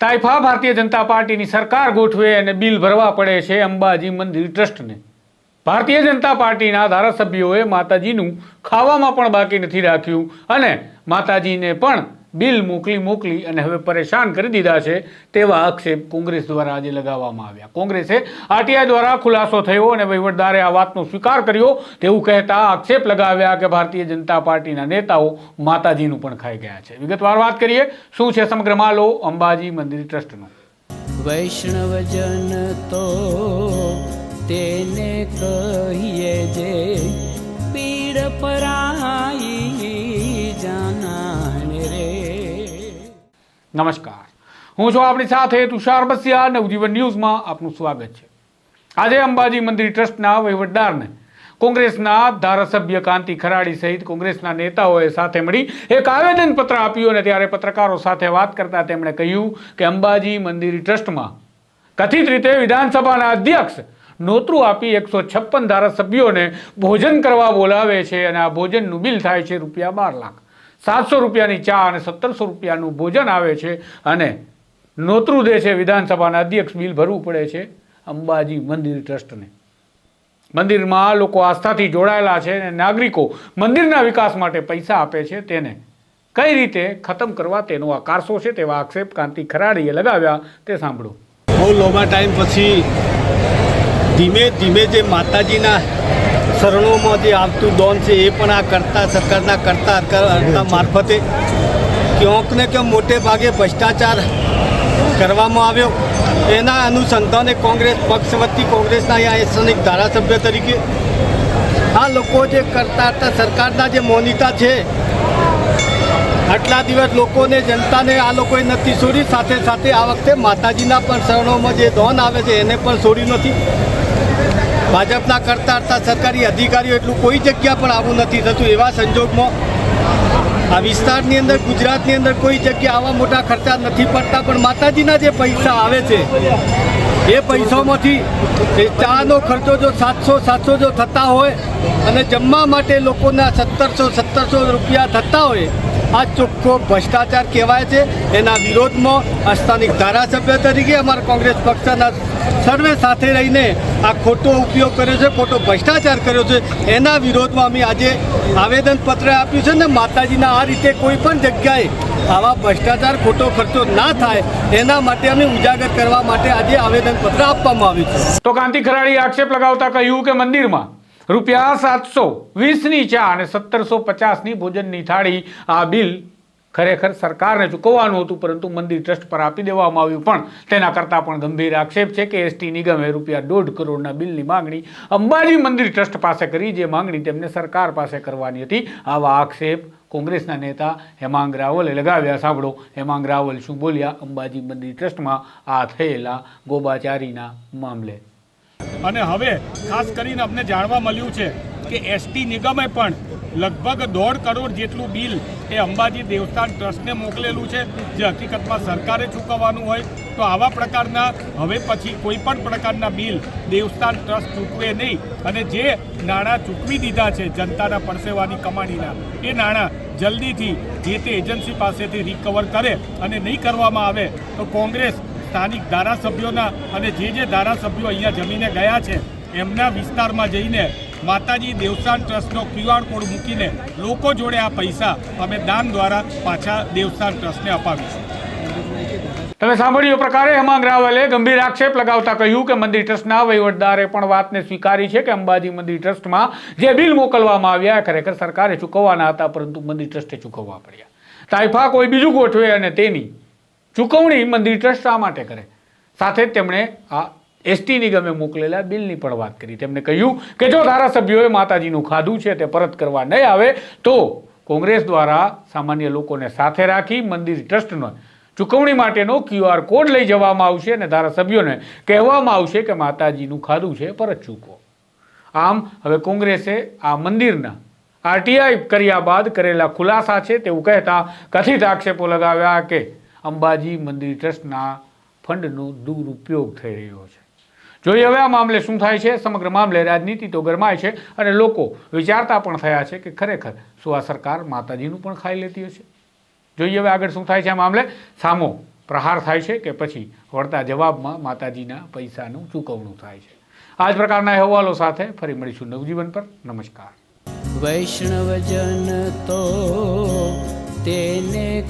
તાઇફા ભારતીય જનતા પાર્ટીની સરકાર ગોઠવે અને બિલ ભરવા પડે છે અંબાજી મંદિર ટ્રસ્ટને. ભારતીય જનતા પાર્ટીના ધારાસભ્યોએ માતાજીનું ખાવામાં પણ બાકી નથી રાખ્યું અને માતાજીને પણ બિલ મોકલી મોકલી અને હવે પરેશાન કરી દીધા છે તેવા આક્ષેપ કોંગ્રેસ દ્વારા આજે લગાવવામાં આવ્યા. કોંગ્રેસે આરટીઆઈ દ્વારા ખુલાસો થયો અને વહીવટદારે આ વાતનો સ્વીકાર કર્યો તેવું કહેતા આક્ષેપ લગાવ્યા કે ભારતીય જનતા પાર્ટીના નેતાઓ માતાજીનું પણ ખાઈ ગયા છે. વિગતવાર વાત કરીએ, શું છે સમગ્ર માલો અંબાજી મંદિર ટ્રસ્ટનો. વૈષ્ણવજન તો તેને કહીએ જે પીડ પરાઈ નમસ્કાર. હું છું આપણી સાથે તુષાર બસિયા, નવજીવન ન્યૂઝમાં આપનું સ્વાગત છે. આજે અંબાજી મંદિર ટ્રસ્ટના વહીવટદારને કોંગ્રેસના ધારાસભ્ય કાંતિ ખરાડી સહિત કોંગ્રેસના નેતાઓએ સાથે મળી એક આવેદનપત્ર આપ્યું અને ત્યારે પત્રકારો સાથે વાત કરતા તેમણે કહ્યું કે અંબાજી મંદિર ટ્રસ્ટમાં કથિત રીતે વિધાનસભાના અધ્યક્ષ નોતરું આપી એકસો છપ્પન ધારાસભ્યોને ભોજન કરવા બોલાવે છે અને આ ભોજનનું બિલ થાય છે રૂપિયા બાર લાખ. સાતસો રૂપિયાની ચા અને સત્તરસો રૂપિયાનું ભોજન આવે છે અને નોતરું દે છે વિધાનસભાના અધ્યક્ષ બિલ ભરવું પડે છે અંબાજી મંદિર ટ્રસ્ટને. મંદિરમાં લોકો આસ્થાથી જોડાયેલા છે અને નાગરિકો મંદિરના વિકાસ માટે પૈસા આપે છે તેને. કઈ રીતે ખતમ કરવા તેનો આ કારસો છે તેવા આક્ષેપ કાંતિ ખરાડીએ લગાવ્યા તે સાંભળો. બહુ લાંબા ટાઈમ પછી ધીમે ધીમે જે માતાજીના શરણોમાં જે આવતું દોન છે એ પણ આ કરતા સરકારના કરતા મારફતે ક્યાંક ને ક્યાંક મોટે ભાગે ભ્રષ્ટાચાર કરવામાં આવ્યો. એના અનુસંધાને કોંગ્રેસ પક્ષ વતી કોંગ્રેસના અહીંયા સ્થાનિક ધારાસભ્ય તરીકે આ લોકો જે કરતા હતા, સરકારના જે મોનિતા છે, આટલા દિવસ લોકોને, જનતાને આ લોકોએ નથી છોડી, સાથે સાથે આ વખતે માતાજીના પણ શરણોમાં જે દોન આવે છે, એને પણ છોડ્યું નથી. ભાજપના કરતા હતા સરકારી અધિકારીઓ એટલું કોઈ જગ્યા પણ આવું નથી થતું એવા સંજોગમાં આ વિસ્તારની અંદર, ગુજરાતની અંદર કોઈ જગ્યા આવા મોટા ખર્ચા નથી પડતા, પણ માતાજીના જે પૈસા આવે છે, એ પૈસામાંથી એ ચાનો ખર્ચો જો સાતસો સાતસો જો થતા હોય અને જમવા માટે લોકોના સત્તરસો સત્તરસો રૂપિયા થતા હોય આ ચોખ્ખો ભ્રષ્ટાચાર કહેવાય છે. એના વિરોધમાં સ્થાનિક ધારાસભ્ય તરીકે અમારા કોંગ્રેસ પક્ષના સર્વે સાથે રહીને આ ખોટો ઉપયોગ કર્યો છે, ખોટો ભ્રષ્ટાચાર કર્યો છે. એના વિરોધમાં અમે આજે આવેદનપત્ર આપ્યું છે ને માતાજીના આ રીતે કોઈ પણ જગ્યાએ આવા ભ્રષ્ટાચાર, ખોટો ખર્ચો ના થાય, એના માટે અમે ઉજાગર કરવા માટે આજે આવેદનપત્ર આપવામાં આવ્યું છે. તો કાંતિ ખરાડી આક્ષેપ લગાવતા કહ્યું કે મંદિરમાં રૂપિયા સાતસો વીસની ચા અને સત્તરસો પચાસની ભોજનની થાળી આ બિલ ખરેખર સરકારને ચૂકવવાનું હતું, પરંતુ મંદિર ટ્રસ્ટ પર આપી દેવામાં આવ્યું. પણ તેના કરતાં પણ ગંભીર આક્ષેપ છે કે એસટી નિગમે રૂપિયા દોઢ કરોડના બિલની માંગણી અંબાજી મંદિર ટ્રસ્ટ પાસે કરી, જે માંગણી તેમને સરકાર પાસે કરવાની હતી. આવા આક્ષેપ કોંગ્રેસના નેતા હેમાંગ રાવલે લગાવ્યા. સાંભળો, હેમાંગ રાવલ શું બોલ્યા? અંબાજી મંદિર ટ્રસ્ટમાં આ થયેલા ગોબાચારીના મામલે. અને હવે ખાસ કરીને અમને જાણવા મળ્યું છે કે એસટી નિગમે પણ લગભગ દોઢ કરોડ જેટલું બિલ એ અંબાજી દેવસ્થાન ટ્રસ્ટને મોકલેલું છે. જે હકીકતમાં સરકારે ચૂકવવાનું હોય તો આવા પ્રકારના હવે પછી કોઈ પણ પ્રકારના બિલ દેવસ્થાન ટ્રસ્ટ ચૂકવે નહીં. અને જે નાણાં ચૂકવી દીધા છે જનતાના પરસેવાની કમાણીના, એ નાણાં જલ્દીથી જે તે એજન્સી પાસેથી રિકવર કરે અને નહીં કરવામાં આવે તો કોંગ્રેસ સ્થાનિક ધારાસભ્યોના અને જે જે ધારાસભ્યો અહીંયા જમીને ગયા છે, એમના વિસ્તારમાં જઈને માતાજી દેવસ્થાન ટ્રસ્ટનો ક્યુઆર કોડ મૂકીને લોકો જોડે આ પૈસા અમે દાન દ્વારા પાછા દેવસ્થાન ટ્રસ્ટને અપાવીશું. તમે સાંભળ્યું પ્રકારે હેમાંગ રાવલે ગંભીર આક્ષેપ લગાવતા કહ્યું કે મંદિર ટ્રસ્ટના વહીવટદારે પણ વાતને સ્વીકારી છે કે અંબાજી મંદિર ટ્રસ્ટમાં જે બિલ મોકલવામાં આવ્યા ખરેખર સરકારે ચૂકવવાના હતા, પરંતુ મંદિર ટ્રસ્ટે ચૂકવવા પડ્યા. તાઇફા કોઈ બીજું ગોઠવે અને તેની ચૂકવણી મંદિર ટ્રસ્ટ શા માટે કરે? સાથે તેમણે આ એસટી નિગમે મોકલેલા બિલની પણ વાત કરી. તેમણે કહ્યું કે જો ધારાસભ્યોએ માતાજીનું ખાધું છે તે પરત કરવા નહીં આવે, તો કોંગ્રેસ દ્વારા સામાન્ય લોકોને સાથે રાખી મંદિર ટ્રસ્ટનો ચૂકવણી માટેનો ક્યુઆર કોડ લઈ જવામાં આવશે અને ધારાસભ્યોને કહેવામાં આવશે કે માતાજીનું ખાધું છે, પરત ચૂકવો. આમ હવે કોંગ્રેસે આ મંદિરના આરટીઆઈ કર્યા બાદ કરેલા ખુલાસા છે તેવું કહેતા કથિત આક્ષેપો લગાવ્યા કે અંબાજી મંદિર ટ્રસ્ટના ફંડનો દુરુપયોગ થઈ રહ્યો છે. જોઈએ હવે આ મામલે શું થાય છે? સમગ્ર મામલે રાજનીતિ તો ગરમાય છે અને લોકો વિચારતા પણ થયા છે કે ખરેખર શું આ સરકાર માતાજીનું પણ ખાઈ લેતી હશે? જોઈએ હવે આગળ શું થાય છે આ મામલે? સામો પ્રહાર થાય છે કે પછી વળતા જવાબમાં માતાજીના પૈસાનું ચૂકવણું થાય છે. આ જ પ્રકારના અહેવાલો સાથે ફરી મળીશું નવજીવન પર. નમસ્કાર. વૈષ્ણવજન તો તેને